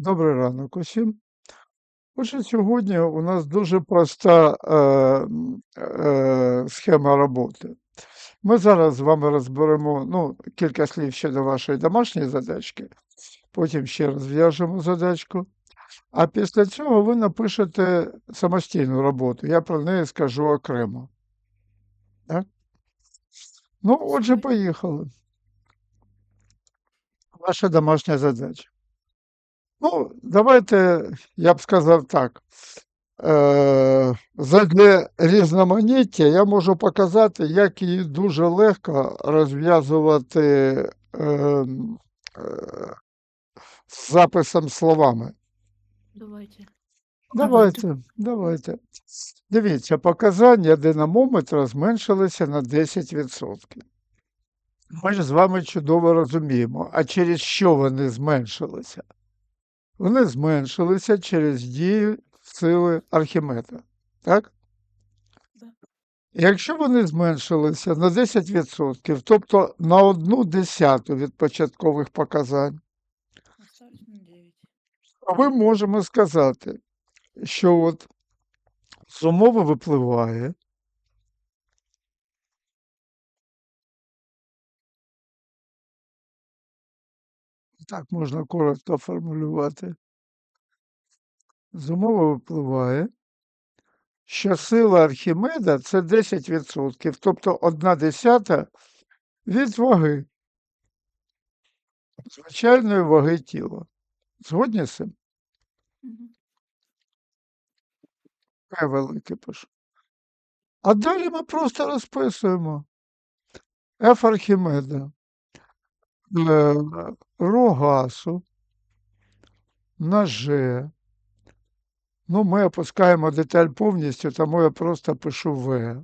Добрий ранок усім. Отже, сьогодні у нас дуже проста е, е, схема роботи. Ми зараз з вами розберемо ну, кілька слів щодо вашої домашньої задачки, потім ще розв'яжемо задачку, а після цього ви напишете самостійну роботу. Я про неї скажу окремо. Так? Ну, отже, поїхали. Ваша домашня задача. Ну, давайте, я б сказав так. Е, задля різноманіття я можу показати, як її дуже легко розв'язувати ем, е, з записом словами. Давайте. Давайте, давайте. Дивіться, показання динамометра зменшилися на 10%. Ми ж з вами чудово розуміємо, а через що вони зменшилися? Вони зменшилися через дію сили Архімеда. Так? Якщо вони зменшилися на 10%, тобто на одну десяту від початкових показань, Остались на 9. то ми можемо сказати, що от з умови випливає, так можна коротко формулювати, з умови випливає, що сила Архімеда це 10%, тобто одна десята від ваги, звичайної ваги тіла. Згодні з цим? Мгм. П велике пишу. А далі ми просто розписуємо F Архімеда, е, Ро на G. Ну, ми опускаємо деталь повністю, тому я просто пишу В.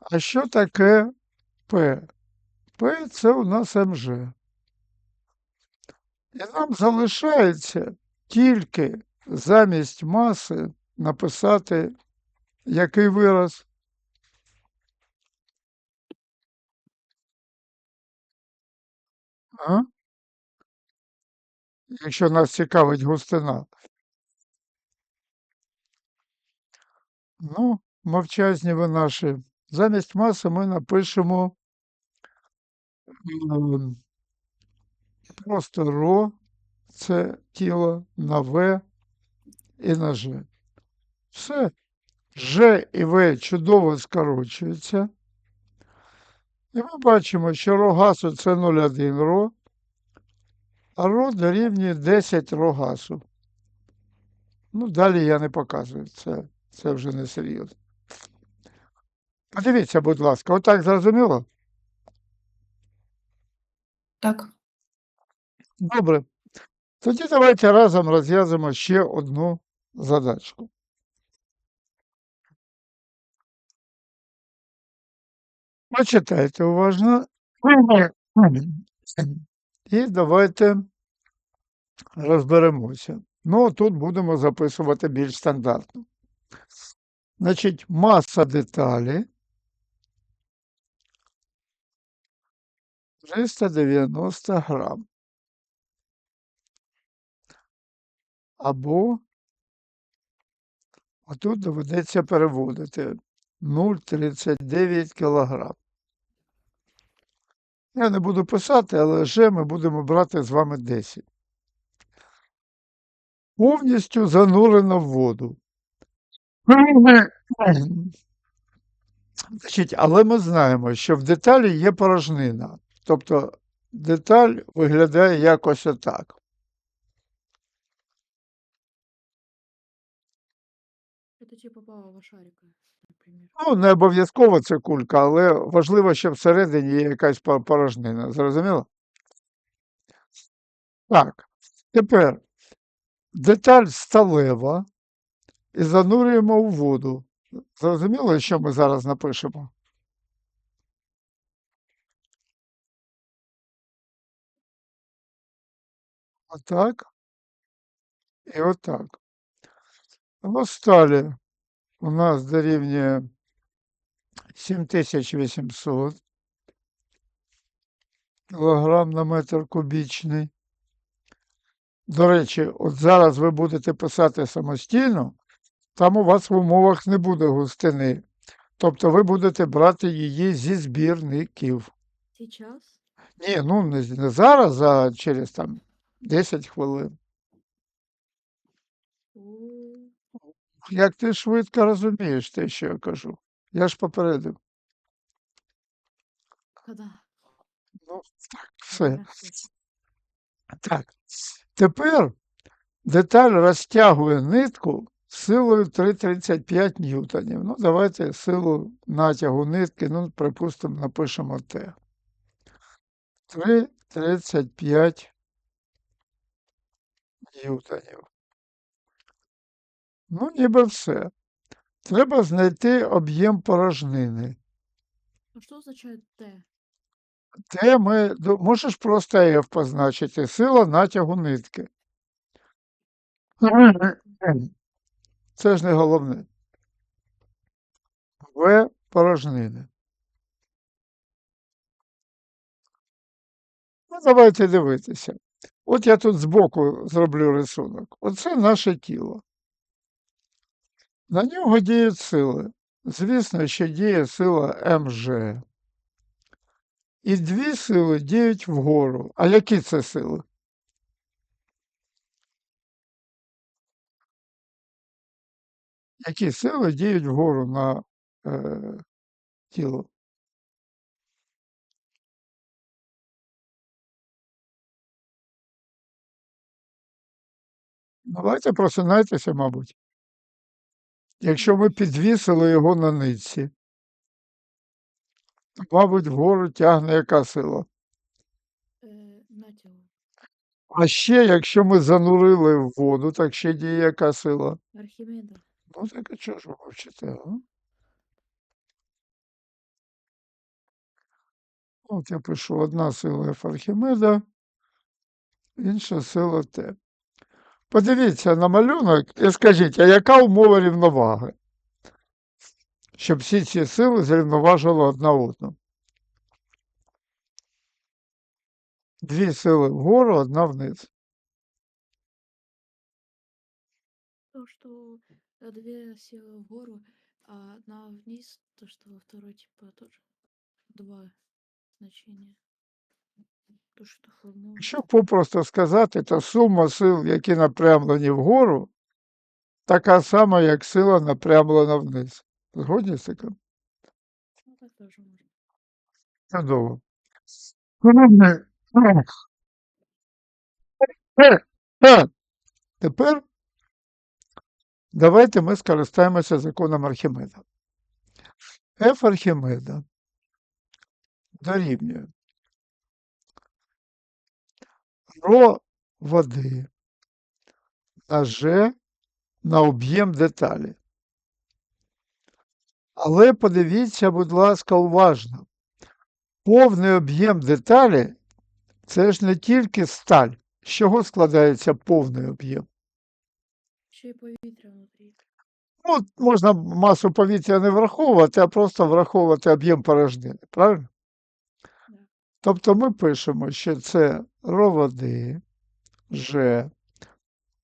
А що таке П? П це у нас МЖ. І нам залишається тільки замість маси написати який вираз? Якщо нас цікавить густина. Ну, мовчазні ви наші. Замість маси ми напишемо ем, просто ро, це тіло, на В і на Ж. Все. Ж і В чудово скорочуються. І ми бачимо, що ро гасу це 0,1 ро, а ро дорівнює 10 ро гасу. Ну, далі я не показую, це, це вже не серйозно. Подивіться, будь ласка, отак зрозуміло? Так. Добре. Тоді давайте разом розв'язуємо ще одну задачку. Почитайте уважно. І давайте розберемося. Ну, тут будемо записувати більш стандартно. Значить, маса деталі 390 грам. Або отут доведеться переводити 0,39 кг. Я не буду писати, але вже ми будемо брати з вами 10. Повністю занурено в воду. Значить, але ми знаємо, що в деталі є порожнина. Тобто деталь виглядає якось отак. Это типа плавого шарика, например. Ну, не обов'язково це кулька, але важливо, що всередині є якась порожнина. Зрозуміло? Так, тепер деталь сталева і занурюємо у воду. Зрозуміло, що ми зараз напишемо? Отак. І отак. Ну, сталі у нас дорівнює 7800 кілограм на метр кубічний. До речі, от зараз ви будете писати самостійно, там у вас в умовах не буде густини. Тобто ви будете брати її зі збірників. Сейчас? Ні, ну не, не зараз, а через там 10 хвилин. Як ти швидко розумієш те, що я кажу. Я ж попередив. Когда? Ну, так, все. Так. Тепер деталь розтягує нитку силою 3,35 ньютонів. Ну, давайте силу натягу нитки, ну, припустимо, напишемо Т. 3,35 ньютонів. Ну, ніби все. Треба знайти об'єм порожнини. А что означает Т? Т ми, можеш просто F позначити, сила натягу нитки. Це ж не головне. В порожнини. Ну, давайте дивитися. От я тут збоку зроблю рисунок. Оце наше тіло. На нього діють сили. Звісно, що діє сила МЖ. І дві сили діють вгору. А які це сили? Які сили діють вгору на е, тіло? Давайте просинайтеся, мабуть. Якщо ми підвісили його на нитці, то, мабуть, вгору тягне яка сила? Э. А ще, якщо ми занурили в воду, так ще діє яка сила? Архимеда. Ну, так а чого ж ви мовчите, а? От я пишу одна сила F Архімеда, інша сила Т. Подивіться на малюнок і скажіть, а яка умова рівноваги? Щоб всі ці сили зрівноважили одна одну. Дві сили вгору, одна вниз. То, что э, две силы вгору, а одна вниз, то, во второй, типа, тоже два значения. Якщо попросту сказати, то сума сил, які напрямлені вгору, така сама, як сила напрямлена вниз. Згодні з таким? Ну, так тоже можно. Чудово. Тепер давайте ми скористаємося законом Архімеда. F Архімеда дорівнює ро води на G на об'єм деталі. Але подивіться, будь ласка, уважно. Повний об'єм деталі це ж не тільки сталь. З чого складається повний об'єм? Еще и повітря внутри. Ну, можна масу повітря не враховувати, а просто враховувати об'єм порожнини, правильно? Тобто ми пишемо, що це ро води, Ж,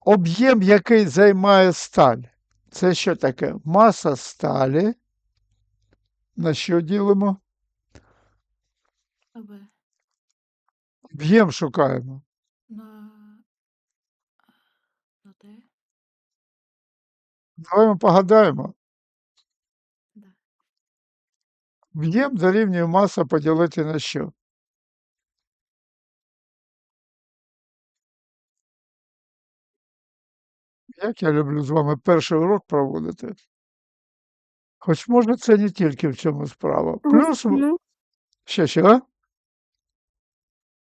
об'єм, який займає сталь. Це що таке? Маса сталі. На що ділимо? Об'єм шукаємо. На... На. Давай ми погадаємо. Да. Об'єм дорівнює маса поділити на що? Як я люблю з вами перший урок проводити. Хоч може це не тільки в цьому справа. Плюс, Густину? ще що?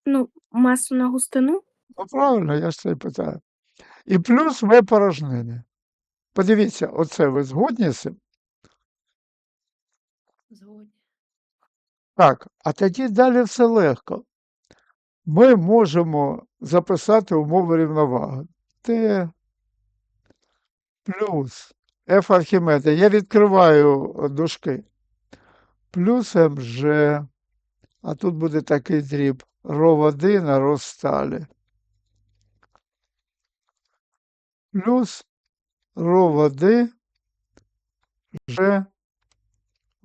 Ну, масу на густину? Ну, правильно, я ж це і питаю. І плюс В порожнини. Подивіться, оце ви згодні з цим? Згодні. Так, а тоді далі все легко. Ми можемо записати умови рівноваги. Т плюс F Архімеда. Я відкриваю е, дужки. Плюс МЖ. А тут буде такий дріб. Ро води на ро сталі. плюс ро води Ж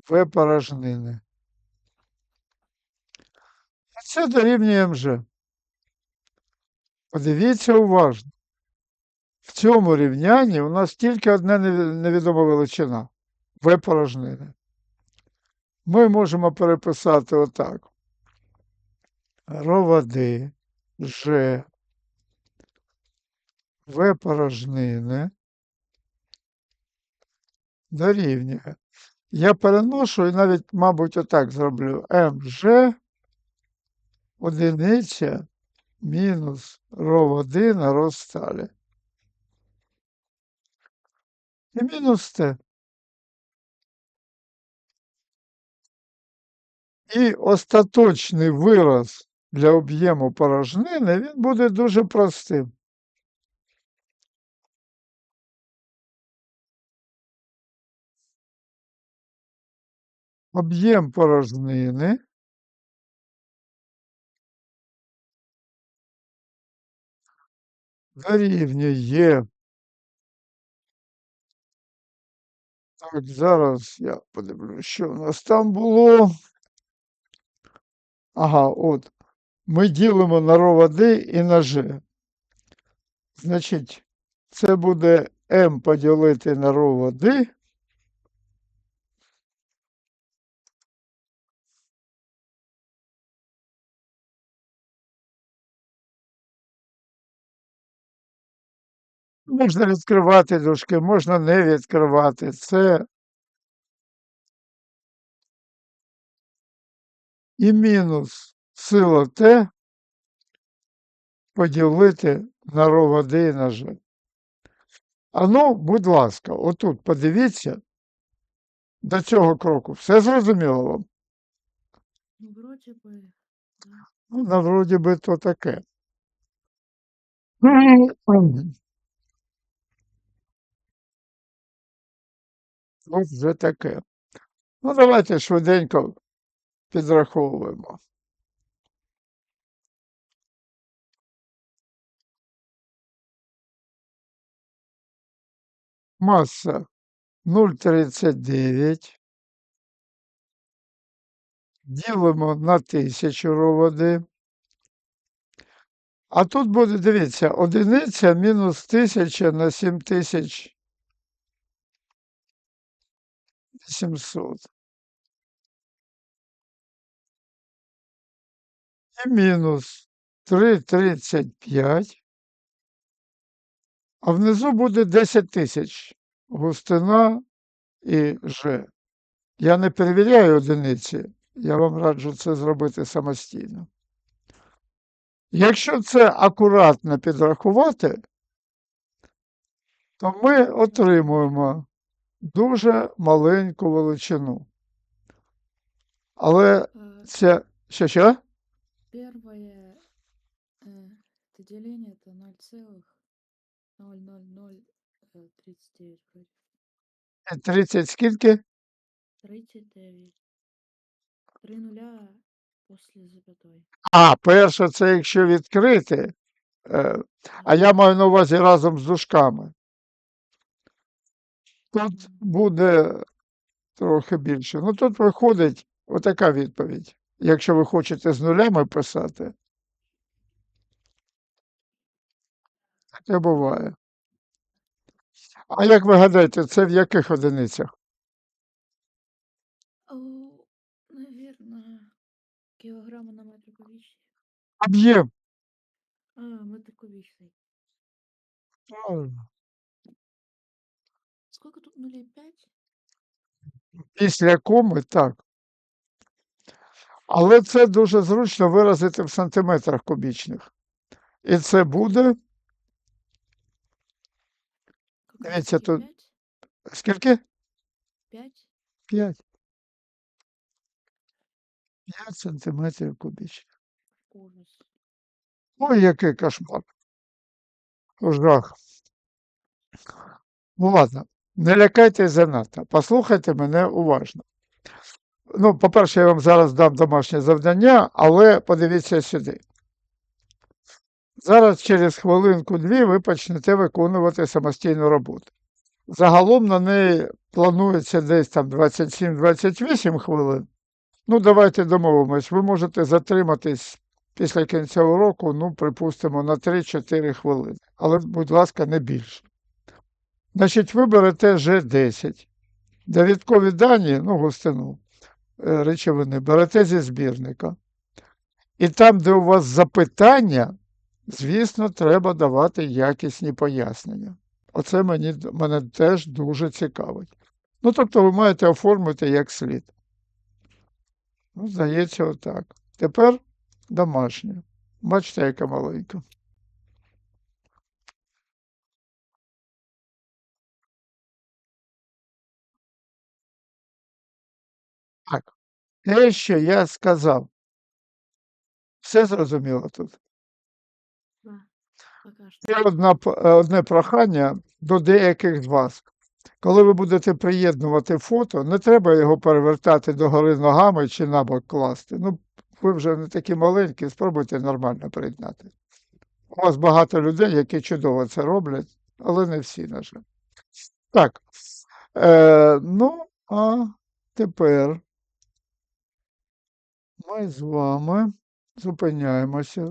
В порожнини. Це дорівнює МЖ. Подивіться уважно. В цьому рівнянні у нас тільки одна невідома величина В порожнини. Ми можемо переписати отак. Ро води Ж В порожнини дорівнює. Я переношу і навіть, мабуть, отак зроблю. МЖ одиниця мінус ро води на ро сталі. І мінус Т. І остаточний вираз для об'єму порожнини він буде дуже простим. Об'єм порожнини дорівнює. Так, зараз я подивлюсь, що в нас там було. Ага, от. Ми ділимо на ро води і на Ж. Значить, це буде М поділити на ро Можна відкривати дужки, можна не відкривати. Це і мінус сила Т поділити на ро води і на Ж. А ну, будь ласка, отут подивіться до цього кроку. Все зрозуміло вам? Ну. Ну, на вроді би то таке. От вже таке. Ну, давайте швиденько підраховуємо. Маса 0,39. Ділимо на тисячу роводи. А тут буде, дивіться, одиниця мінус тисяча на 7800. І мінус 3,35. А внизу буде 10 тисяч. Густина і Ж. Я не перевіряю одиниці, я вам раджу це зробити самостійно. Якщо це акуратно підрахувати, то ми отримуємо дуже маленьку величину. Але Э, це що що? Первое э, это деление это 0,00039 вроде. 30 скільки? 39. Три нуля после запятой. А, перше, це якщо відкрити. Е, а я маю на увазі разом з дужками. Тут буде трохи більше. Ну, тут виходить отака відповідь. Якщо ви хочете з нулями писати. Таке буває. А як ви гадаєте, це в яких одиницях? О, наверное, килограмма на метр кубичный. Об'єм. А, метр кубичный. Правильно. Сколько тут нулей? Пять? Після коми так. Але це дуже зручно виразити в сантиметрах кубічних. І це буде Дивіться, тут- пять? скільки? Пять? 5. 5 сантиметрів кубічних. Ой, який кошмар. Жах. Ну ладно, не лякайтесь занадто. Послухайте мене уважно. Ну, по-перше, я вам зараз дам домашнє завдання, але подивіться сюди. Зараз через хвилинку-дві ви почнете виконувати самостійну роботу. Загалом на неї планується десь там 27-28 хвилин. Ну, давайте домовимось, ви можете затриматись після кінця уроку, ну, припустимо, на 3-4 хвилини. Але, будь ласка, не більше. Значить, ви берете G10. Довідкові дані, ну, густину е, речовини, берете зі збірника. І там, де у вас запитання, звісно, треба давати якісні пояснення. Оце мені, мене теж дуже цікавить. Ну, тобто, ви маєте оформити як слід. Ну, здається, отак. Тепер домашнє. Бачите, яка маленька. Те, що я сказав. Все зрозуміло тут? Є одна, е, одне прохання до деяких з вас. Коли ви будете приєднувати фото, не треба його перевертати догори ногами чи набок класти. Ну, ви вже не такі маленькі, спробуйте нормально приєднати. У вас багато людей, які чудово це роблять, але не всі, на жаль. Так. Е, ну, а тепер ми з вами зупиняємося